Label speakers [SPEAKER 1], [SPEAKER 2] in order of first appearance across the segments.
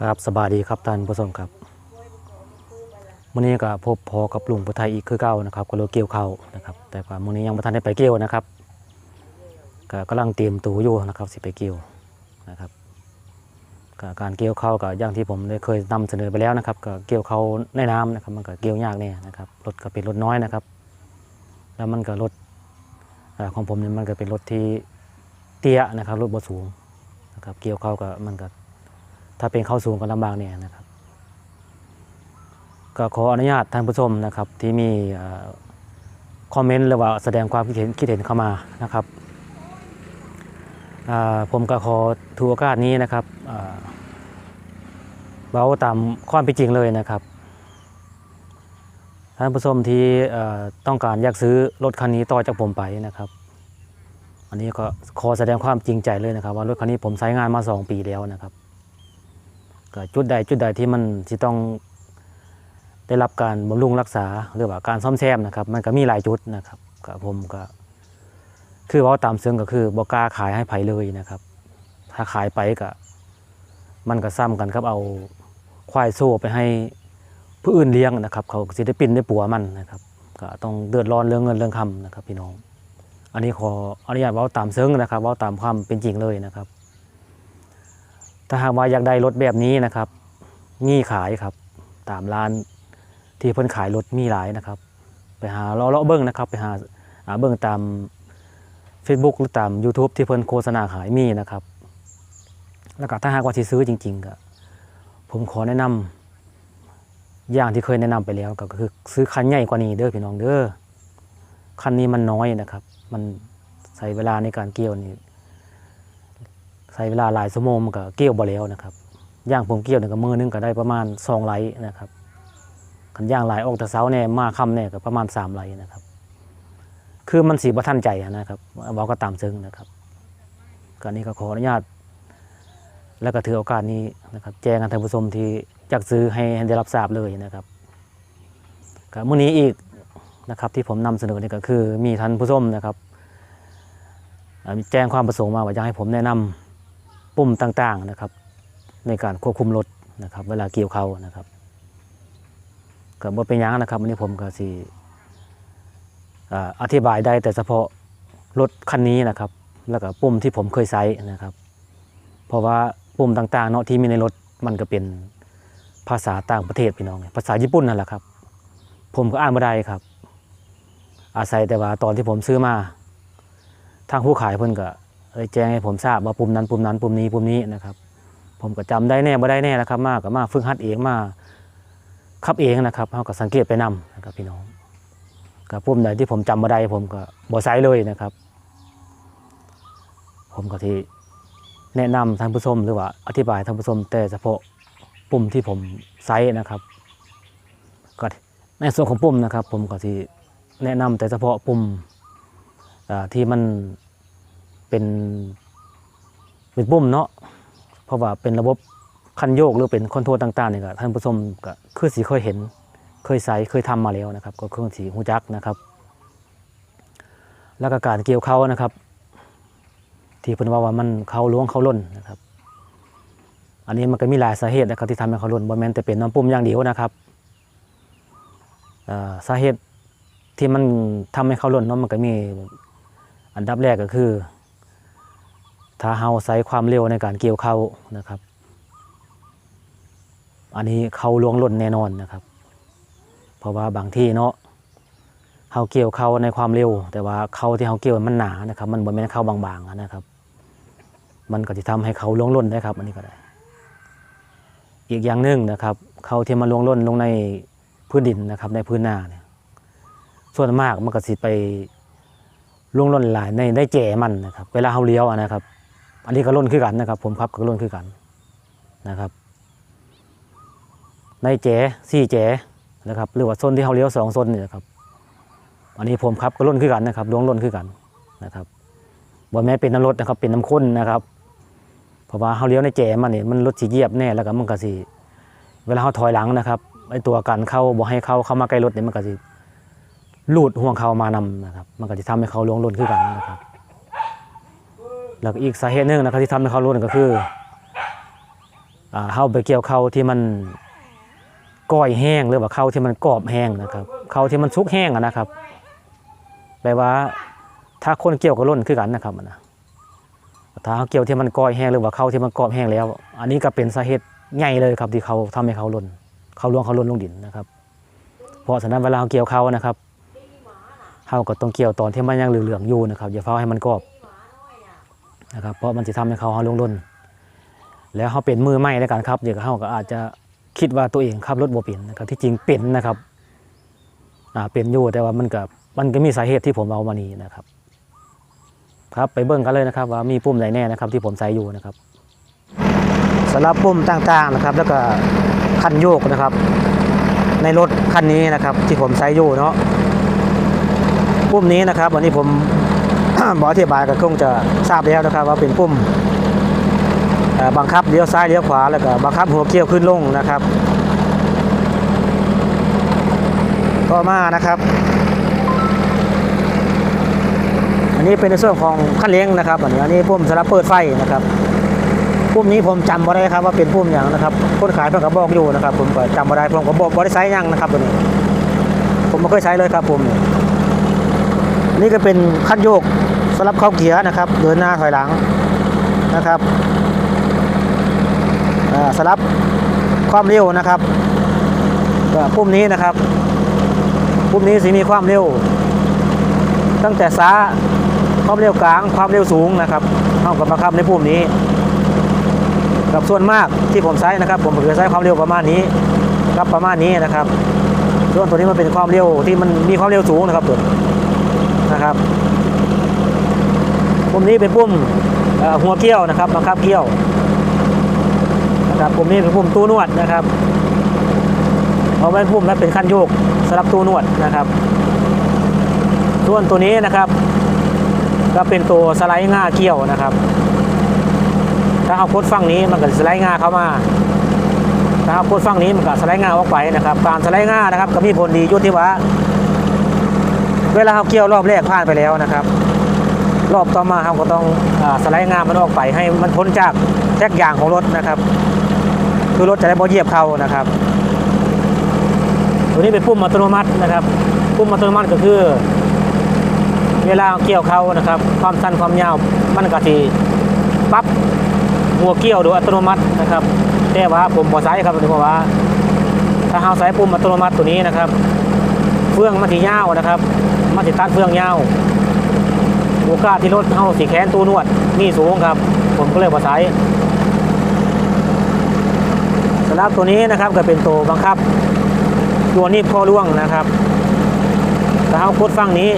[SPEAKER 1] ครับสบายดีครับท่านผู้ชมครับมื้อนี้ก็พบพอกับลุงพุทไทยอีกคือเก่านะครับก็เลยเกี่ยวเข้านะครับ แต่ว่ามื้อนี้ยังบ่ทันได้ไปเกี่ยวนะครับก็กำลังเตรียมตัวอยู่นะครับสิไปเกี่ยวนะครับกการเกี่ยวเข้าวก็อย่างที่ผมได้เคยนำเสนอไปแล้วนะครับก็เกี่ยวเข้าในน้ำนะครับมันก็เกี่ยวยากเนี่ยนะครับรถก็เป็นรถน้อยนะครับ แล้วมันก็รถของผมเนี่ยมันก็เป็นรถที่เตี้ยนะครับรถบ่สูงนะครับเกี่ยวเข้าวก็มันก็ ถ้าเป็นเข้าสูงก็ลำบากเนี่ยนะครับ ก็ขออนุญาตท่านผู้ชมนะครับ ที่มีอคอมเมนต์หรือว่าแสดงความคิดเห็นคิดเห็นเข้ามานะครับผมก็ขอถือโอกาสนี้นะครับเบาตามความเป็นจริงเลยนะครับท่านผู้ชมที่ต้องการอยากซื้อรถคันนี้ต่อจากผมไปนะครับ อันนี้ก็ขอแสดงความจริงใจเลยนะครับ ว่ารถคันนี้ผมใช้งานมา 2 ปีแล้วนะครับ ก็จุดใดจุดใดที่มันที่ต้องได้รับการบำรุงรักษาหรือว่าการซ่อมแซมนะครับมันก็มีหลายจุดนะครับก็ผมก็ คือว่าตามเชิงก็คือบอกล้าขายให้ไผเลยนะครับ ถ้าขายไปก็มันก็ซ้ำกันครับเอาควายโซ่ไปให้ผู้อื่นเลี้ยงนะครับ เขาสิได้ปินได้ปัวมันนะครับก็ต้องเดือดร้อนเรื่องเงินเรื่องคำนะครับ พี่น้อง อันนี้ขออนุญาตว่าตามเชิงนะครับว่าตามความเป็นจริงเลยนะครับ ถ้าหากว่าอยากได้รถแบบนี้นะครับมีขายครับ ตามร้านที่เพิ่นขายรถมีหลายนะครับ ไปหาเลาะๆเบิ้งนะครับ ไปหาหาเบิ้งตาม Facebook หรือตาม YouTube ที่เพิ่นโฆษณาขายมีนะครับ แล้วก็ถ้าหากว่าที่ซื้อจริงๆก็ผมขอแนะนำอย่างที่เคยแนะนำไปแล้วก็คือซื้อคันใหญ่กว่านี้เด้อพี่น้องเด้อคันนี้มันน้อยนะครับ มันใช้เวลาในการเกี่ยวนี่ ใช้เวลาหลายชั่วโมงมันก็เกี่ยวบ่แล้วนะครับย่างผมเกี่ยวหนึ่งกับมือหนึงก็ได้ประมาณสองไหลนะครับขันย่างหลายออกแต่เช้าเนี่ยมาค่ำเนี่ยก็ประมาณสามไหลนะครับ คือมันสีบ่ทันใจนะครับเว้าก็ตามซึ้งนะครับก็นี้ก็ขออนุญาต แล้วก็ถือโอกาสนี้นะครับ แจ้งกันท่านผู้ชมที่อยากซื้อให้ได้รับทราบเลยนะครับก็มื้อนี้อีกนะครับที่ผมนำเสนอนี่ก็คือมีท่านผู้ชมนะครับแจ้งความประสงค์มาว่าอยากให้ผมแนะนำ ปุ่มต่างๆนะครับ ในการควบคุมรถนะครับ เวลาเกี่ยวเขานะครับก็บ่เป็นยังนะครับวันนี้ผมก็สิอ่อธิบายได้แต่เฉพาะรถคันนี้นะครับ แล้วก็ปุ่มที่ผมเคยใช้นะครับ เพราะว่าปุ่มต่างๆเนาะที่มีในรถมันก็เป็นภาษาต่างประเทศพี่น้อง ภาษาญี่ปุ่นนั่นแหละครับ ผมก็อ่านไม่ได้ครับ อาศัยแต่ว่าตอนที่ผมซื้อมา ทางผู้ขายเพิ่นก็ เอ่ยแจ้งให้ผมทราบว่าปุ่มนั้นปุ่มนั้นปุ่มนี้ปุ่มนี้นะครับ ผมก็จำได้แน่บ่ได้แน่นะครับ มาก็มาฝึกหัดเองมาขับเองนะครับเฮาก็สังเกตไปนำนะครับพี่น้องกับปุ่มใดที่ผมจำบ่ได้ผมก็บ่ใช้เลยนะครับ ผมก็ที่แนะนำท่านผู้ชมหรือว่าอธิบายท่านผู้ชมแต่เฉพาะปุ่มที่ผมใช้นะครับก็ในส่วนของปุ่มนะครับ ผมก็ที่แนะนำแต่เฉพาะปุ่มที่มัน เป็นเป็นปุ่มเนาะเพราะว่าเป็นระบบคันโยกหรือเป็นคอนโทรลต่างๆเนี่ยก็ท่านผู้ชมก็คือสีเคยเห็นเคยใช้เคยทำมาแล้วนะครับ ก็เครื่องสีหูจักนะครับ แล้วก็การเกี่ยวเขานะครับ ที่เพิ่นว่าว่ามันเขาล้วงเขาล่นนะครับ อันนี้มันก็มีหลายสาเหตุนะครับที่ทำให้เขาล่นบ่แม่นแต่เป็นน้ำปุ่มอย่างเดียวนะครับสาเหตุที่มันทำให้เขาล่นเนาะมันก็มีอันดับแรกก็คือ ถ้าเฮาใช้ความเร็วในการเกี่ยวเข้านะครับ อันนี้เขาลวงหล่นแน่นอนนะครับ เพราะว่าบางที่เนาะเฮาเกี่ยวเข้าในความเร็ว แต่ว่าเข้าที่เฮาเกี่ยวมันหนานะครับ มันบ่แม่นเข้าบางๆนะครับ มันก็จะทำให้เขาลวงหล่นได้ครับ อันนี้ก็ได้ อีกอย่างหนึ่งนะครับเขาที่มาลวงหล่นลงในพื้นดินนะครับ ในพื้นนาเนี่ยส่วนมากมันก็สิไปล่วงล้นหลายในได้แจ่มันนะครับ เวลาเขาเลี้ยวนะครับ อันนี้ก็ล้นคือกันนะครับ ผมครับก็ล้นคือกันนะครับ ในแจ๋สี่แจ๋นะครับหรือว่าโซนที่เขาเลี้ยวสองโซนนี่นะครับ อันนี้ผมครับก็ล้นคือกันนะครับล่วงล้นคือกันนะครับบ่แม้เป็นน้ำรถนะครับเป็นน้ำข้นนะครับ เพราะว่าเขาเลี้ยวในแจ๋มันนี่มันรถสีเยียบแน่แล้วก็มันก็สิเวลาเขาถอยหลังนะครับไอตัวกันเข้าบ่ให้เข้าเข้ามาใกล้รถเนี่ยมันก็สิลูดห่วงเขามานำนะครับ มันก็จะทำให้เขาลวงล้นขึ้นกันนะครับ แล้วก็อีกสาเหตุหนึ่งนะครับที่ทำให้เขาล้นก็คืออ่าเฮาไปเกี่ยวเข้าที่มันก้อยแห้งหรือว่าเข้าที่มันกรอบแห้งนะครับเข้าที่มันสุกแห้งนะครับแปลว่า ถ้าคนเกี่ยวกับล้นคือกันนะครับนะถ้าเขาเกี่ยวที่มันก้อยแห้งหรือว่าเข้าที่มันกรอบแห้งแล้ว อันนี้ก็เป็นสาเหตุใหญ่เลยครับที่เขาทำให้เขาล้นเขาล่วงเขาล้นลงดินนะครับ เพราะฉะนั้นเวลาเขาเกี่ยวเขานะครับเขาก็ต้องเกี่ยวตอนที่มันยังเหลืองๆอยู่นะครับอย่าเฝ้าให้มันกรอบ นะครับเพราะมันจะทำให้เขาเขาลงล้นแล้วเขาเป็นมือใหม่ในการขับเดี๋ยวเขาก็อาจจะคิดว่าตัวเองขับรถบ่เป็นนะครับที่จริงเป็นนะครับอ่าเป็นอยู่แต่ว่ามันก็มันก็มีสาเหตุที่ผมเอามานี้นะครับ ครับไปเบิ่งกันเลยนะครับ ว่ามีปุ่มไหนแน่นะครับ ที่ผมใส่อยู่นะครับสำหรับปุ่มต่างๆนะครับ แล้วก็คันโยกนะครับ ในรถคันนี้นะครับ ที่ผมใช้อยู่เนาะปุ่มนี้นะครับวันนี้ผม บออธิบายก็คงจะทราบแล้วนะครับ ว่าเป็นปุ่มบังคับเลี้ยวซ้ายเลี้ยวขวาแล้วก็บังคับหัวเกียวขึ้นลงนะครับก็มานะครับ อันนี้เป็นในส่วนของขั้นเลี้ยงนะครับอันนี้ปุ่มสำหรับเปิดไฟนะครับปุ่มนี้ผมจำบ่ได้ครับว่าเป็นปุ่มอย่างนะครับคนขายเพิ่นก็บอกอยู่นะครับ ผมก็จำบ่ได้ผมก็บอกบ่ได้ใช้ยังนะครับตัวนี้ ผมไม่เคยใช้เลยครับผมนี่นี่ก็เป็นคันโยก สำหรับเข้าเกียร์นะครับเดินหน้าถอยหลังนะครับสำหรับความเร็วนะครับปุ่มนี้นะครับ ปุ่มนี้สิมีความเร็ว ตั้งแต่ซ้าความเร็วกลางความเร็วสูงนะครับเท่ากับบังคับในปุ่มนี้ กับส่วนมากที่ผมใช้นะครับ ผมเคยใช้ความเร็วประมาณนี้กับประมาณนี้นะครับ ส่วนตัวนี้มันเป็นความเร็วที่มันมีความเร็วสูงนะครับตัวนะครับ ปุ่มนี้เป็นปุ่มหัวเกี้ยวนะครับบังคับเกี้ยวนะครับปุ่มนี้เป็นปุ่มตู้นวดนะครับเอาไว้ปุ่มและเป็นขั้นโยกสำหรับตู้นวดนะครับส่วนตัวนี้นะครับ ก็เป็นตัวสไลด์ง่าเกี้ยวนะครับ ถ้าเอาโคดฝั่งนี้มันก็สไลด์ง่าเข้ามาถ้าเอาโคดฝั่งนี้มันก็สไลด์ง่าออกไปนะครับการสไลด์ง่านะครับก็มีผลดียุติว่าเวลาเราเกี่ยวรอบแรกผ่านไปแล้วนะครับ รอบต่อมาเราก็ต้องอสไลด์ง่ามมันออกไปให้มันพ้นจากแท็กยางของรถนะครับ คือรถจะได้บ่เหยียบเขานะครับ ตัวนี้เป็นปุ่มอัตโนมัตินะครับ ปุ่มอัตโนมัติก็คือ เวลาเกี่ยวเขานะครับ ความสั้นความยาวมันก็ทีปรับหัวเกี่ยวโดยอัตโนมัตินะครับแต่ว่าผมบอใช้ครับเพราะว่า ถ้าเราใช้ปุ่มอัตโนมัติตัวนี้นะครับ เฟื่องมันสียาวนะครับมันสิตัดเฟื่องยาว โอกาสที่รถเฮาสีแขนตูนวดมีสูงครับ ผมก็เลยบอใช้สำหรับตัวนี้นะครับก็เป็นตัวบังคับ ตัวนี้พอล่วงนะครับถ้าเอาโคดฟังนี้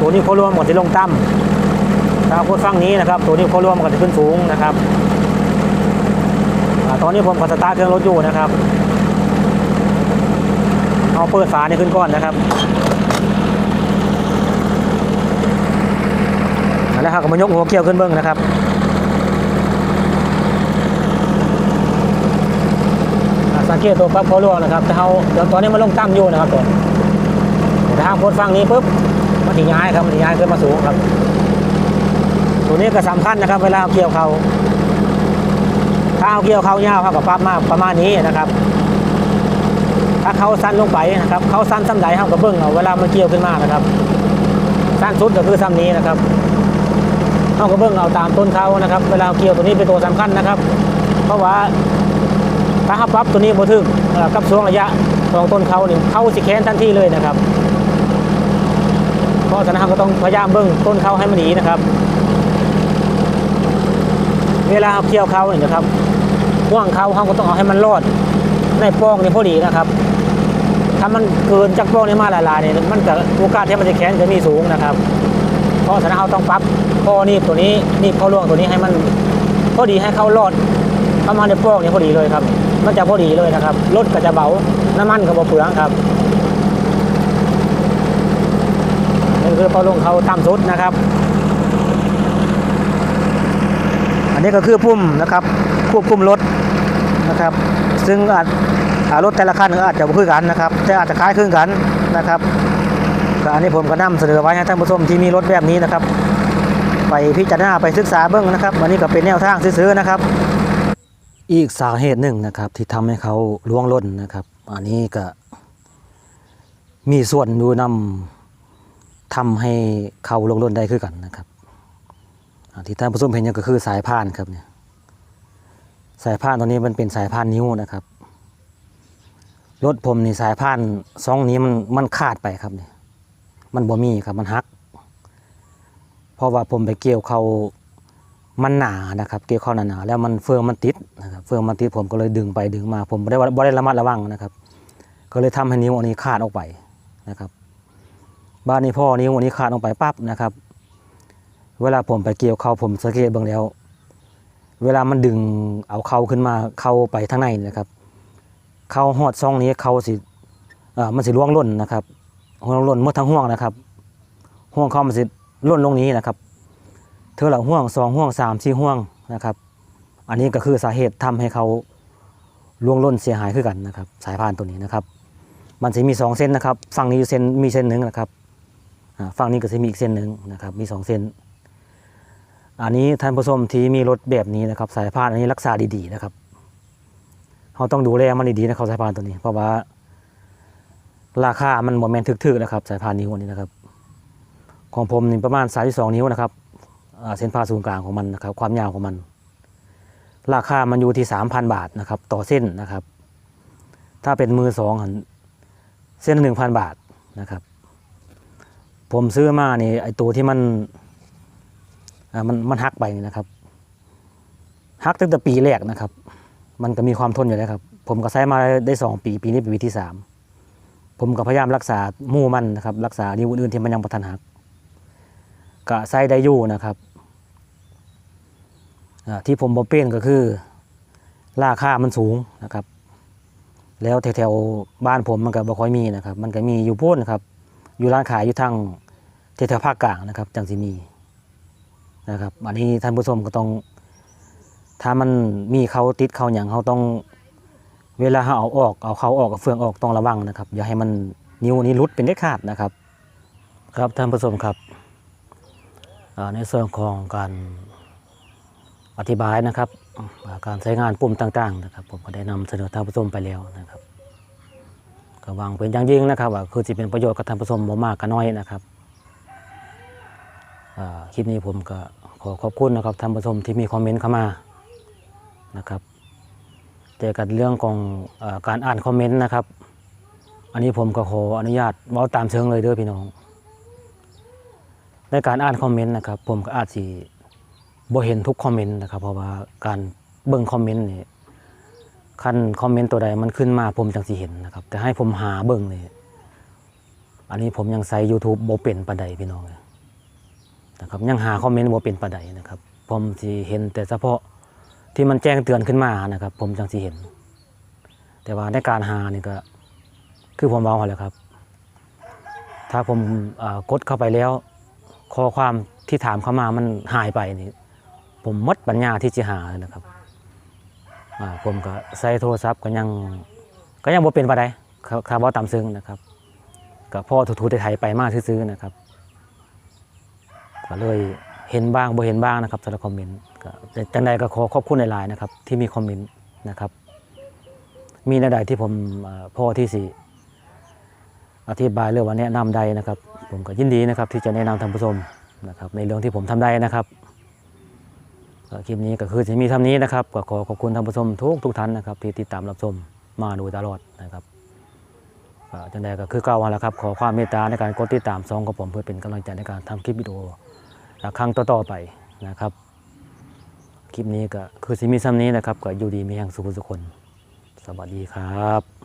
[SPEAKER 1] ตัวนี้โคล่วงหมดที่ลงต่ำถ้าโคดฟังนี้นะครับ ตัวนี้โคล่วงมันก็จะขึ้นสูงนะครับตอนนี้ผมก็สตาร์ทเครื่องรถอยู่นะครับ เอาเปิดฝานี่ขึ้นก่อนนะครับ แล้วครับก็มายกหัวเกี่ยวขึ้นเบิ้องนะครับอาสังเกตตัวปั๊บเขาลวงนะครับแต่เขาเดี๋ยวตอนนี้มันลงต่ำอยู่นะครับตัวแต่ถ้าโพดฟังนี้ปุ๊บมันถึย้ายครับมันถึย้ายขึ้นมาสูงครับตัวนี้ก็สำคัญนะครับ เวลาเกี่ยวเขาถ้าเอาเกี่ยวเขายาวเขากับปั๊บมากประมาณนี้นะครับ ถ้าเขาสั้นลงไปนะครับเขาสั้นซ้ำใดเขากับเบิ้งเอาเวลามันเกี่ยวขึ้นมานะครับสั้นสุดก็คือซ้ำนี้นะครับ เขาก็เบิ้องเอาตามต้นเขานะครับ เวลาเกี่ยวตัวนี้เป็นตัวสำคัญนะครับ เพราะว่าถ้าเขาปรับตัวนี้บ่ถึงเอ่อกับช่วงระยะของต้นเขาเนี่ยเข้าสิแค้นทันทีเลยนะครับ เพราะฉะนั้นเรก็ต้องพยายามเบิ่งต้นเขาให้มันดีนะครับ เวลาเกี่ยวเขาเนี่ยนะครับห่วงเขาเขาก็ต้องเอาให้มันรอดในป้องนี่พอดีนะครับ ถ้ามันเกินจากป้องนี้มาหลายๆเนี่ยมันจะโอกาสที่มันจะแค้นจะมีสูงนะครับ เพราะฉะนั้นเราต้องปรับข้อนี้ตัวนี้นี่ข้อล่วงตัวนี้ให้มันพอดีให้เขารอดประมาณในฟอกเนี่ยพอดีเลยครับ มันจะพอดีเลยนะครับรถก็จะเบาน้ำมันก็บ่เปลืองครับนี่คือพอลงเขาต่ำสุดนะครับ อันนี้ก็คือพุ่มนะครับ ควบคุมรถนะครับ ซึ่งอาจรถแต่ละคันอาจจะบ่คือกันนะครับ แต่อาจจะคล้ายคลึงกันนะครับ ก็อันนี้ผมก็นำเสนอไว้ให้ท่านผู้ชมที่มีรถแบบนี้นะครับ ไปพิจารณาไปศึกษาเบื้องนะครับวันนี้ก็เป็นแนวทางซื้อๆนะครับ อีกสาเหตุหนึ่งนะครับที่ทำให้เขาล่วงล้นนะครับ อันนี้ก็ มีส่วนอยู่นำทำให้เขาล่วงล้นได้คือกันนะครับที่ท่านผู้ชมเห็นนี่ก็คือสายพานครับเนี่ยสายพานตัวนี้มันเป็นสายพานนิ้วนะครับรถผมนี่สายพานสองนี้มันมันขาดไปครับเนี่ย มันบ่มีครับมันหัก เพราะว่าผมไปเกี่ยวเขามันหนานะครับ เกี่ยวเขาหนาๆแล้วมันเฟืองมันติดนะครับเฟืองมันติดผมก็เลยดึงไปดึงมา ผมไม่ได้ว่าบ่ได้ระมัดระวังนะครับ ก็เลยทำให้นิ้วอันนี้ขาดออกไปนะครับบ้านนี้พ่อนิ้วอันนี้ขาดออกไปปั๊บนะครับ เวลาผมไปเกี่ยวเขาผมสังเกตเบ้างแล้ว เวลามันดึงเอาเขาขึ้นมาเข้าไปทางในนะครับ เข้าหอดซ่องนี้เขาสิเอ่อมันสิล่วงล้นนะครับ ห่วงล้นเมื่อทั้งห่วงนะครับห่วงเขามันสิล่นลงนี้นะครับ เธอละห่วงสองห่วงสามสี่ห่วงนะครับ อันนี้ก็คือสาเหตุทำให้เขาล่วงล้นเสียหายขึ้นกันนะครับ สายพานตัวนี้นะครับ มันจะมีสองเส้นนะครับฝั่งนี้เส้นมีเส้นหนึ่งนะครับฝั่งนี้ก็จะมีอีกเส้นหนึ่งนะครับ มีสองเส้น อันนี้ท่านผู้ชมที่มีรถแบบนี้นะครับ สายพานอันนี้รักษาดีๆนะครับเขาต้องดูแลมันดีๆนะครับสายพานตัวนี้ เพราะว่า ราคามันโมเมนถึกๆนะครับสายพานนิ้วอันนี้นะครับ ของผมนี่ประมาณ32นิ้วนะครับเส้นผ่าศูนย์กลางของมันนะครับ ความยาวของมัน ราคามันอยู่ที่3,000บาทนะครับ ต่อเส้นนะครับ ถ้าเป็นมือสองเส้นหนึ่งพันบาทนะครับ ผมซื้อมานี่ไอตัวที่มันมันมันหักไปนี่นะครับหักตั้งแต่ปีแรกนะครับ มันก็มีความทนอยู่แล้วครับ ผมก็ใช้มาได้สองปี ปีนี้เป็นปีที่สาม ผมก็พยายามรักษาหมู่มันนะครับ รักษานิ้วอื่นๆที่มันยังประทันหักก็ใช้ได้อยู่นะครับที่ผมบอเป็นก็คือราคามันสูงนะครับ แล้วแถวๆบ้านผมมันก็บ่ค่อยมีนะครับ มันก็มีอยู่โพ่นครับ อยู่ร้านขายอยู่ทางแถวๆภาคกลางนะครับ จังสิมีนะครับ อันนี้ท่านผู้ชมก็ต้อง ถ้ามันมีเขาติดเขาอย่างเขาต้อง เวลาเขาเอาออกเอาเขาออกเอาเฟืองออกต้องระวังนะครับ อย่าให้มันนิ้วนี้รุดเป็นเด็ดขาดนะครับ ครับท่านผู้ชมครับในส่วนของการอธิบายนะครับการใช้งานปุ่มต่างๆนะครับ ผมก็ได้นำเสนอท่านผู้ชมไปแล้วนะครับก็หวังเป็นอย่างยิ่งนะครับว่าคือจะเป็นประโยชน์กับท่านผู้ชมมากก็น้อยนะครับคลิปนี้ผมก็ขอขอบคุณนะครับท่านผู้ชมที่มีคอมเมนต์เข้ามานะครับ แต่กับเรื่องของออการอ่านคอมเมนต์นะครับ อันนี้ผมก็ขออนุญาตเว้าตามเชิงเลยเด้อพี่น้อง ในการอ่านคอมเมนต์นะครับ ผมก็อาจสิบ่เห็นทุกคอมเมนต์นะครับ เพราะว่าการเบิ่งคอมเมนต์นี่คันคอมเมนต์ตัวใดมันขึ้นมาผมจังสิเห็นนะครับ แต่ให้ผมหาเบิ่งนี่อันนี้ผมยังใส่ YouTube บ่เป็นปานใดพี่น้องนะครับยังหาคอมเมนต์บ่เป็นปานใดนะครับ ผมสิเห็นแต่เฉพาะ ที่มันแจ้งเตือนขึ้นมานะครับ ผมจังสิเห็น แต่ว่าในการหานี่ก็ คือผมเอาแหละครับ ถ้าผมกดเข้าไปแล้วข้อความที่ถามเข้ามามันหายไปนี่ผมมดปัญญาที่จะหาเลยนะครับผมก็ใส่โทรศัพท์ก็ยัง ก็ยังบ่เป็นปานใดครับคาร์บอตามซึ้งนะครับก็พ่อถูๆไทยไปมากซื้อๆนะครับ ก็เลยเห็นบ้างบ่เห็นบ้างนะครับสำหรับคอมเมนต์ แต่จังใดก็ขอขอบคุณหลายๆนะครับ ที่มีคอมเมนต์นะครับ มีในใดที่ผมพ่อที่สิอธิบายเรื่องว่าแนะนำใดนะครับ ผมก็ยินดีนะครับ ที่จะแนะนำท่านผู้ชมนะครับ ในเรื่องที่ผมทำได้นะครับคลิปนี้ก็คือจะมีท่านี้นะครับก็ขอขอบคุณท่านผู้ชมทุกทุกท่านนะครับ ที่ติดตามรับชมมาโดยตลอดนะครับจังใดก็คือเก่าวันแล้วครับ ขอความเมตตาในการกดติดตามซองกับผมเพื่อเป็นกำลังใจในการทำคลิปวิดีโอครั้งต่อๆไปนะครับ คลิปนี้ก็คือสิมีซ้ำนี้นะครับก็อยู่ดีมีแห่งสุขสุขคน สวัสดีครับ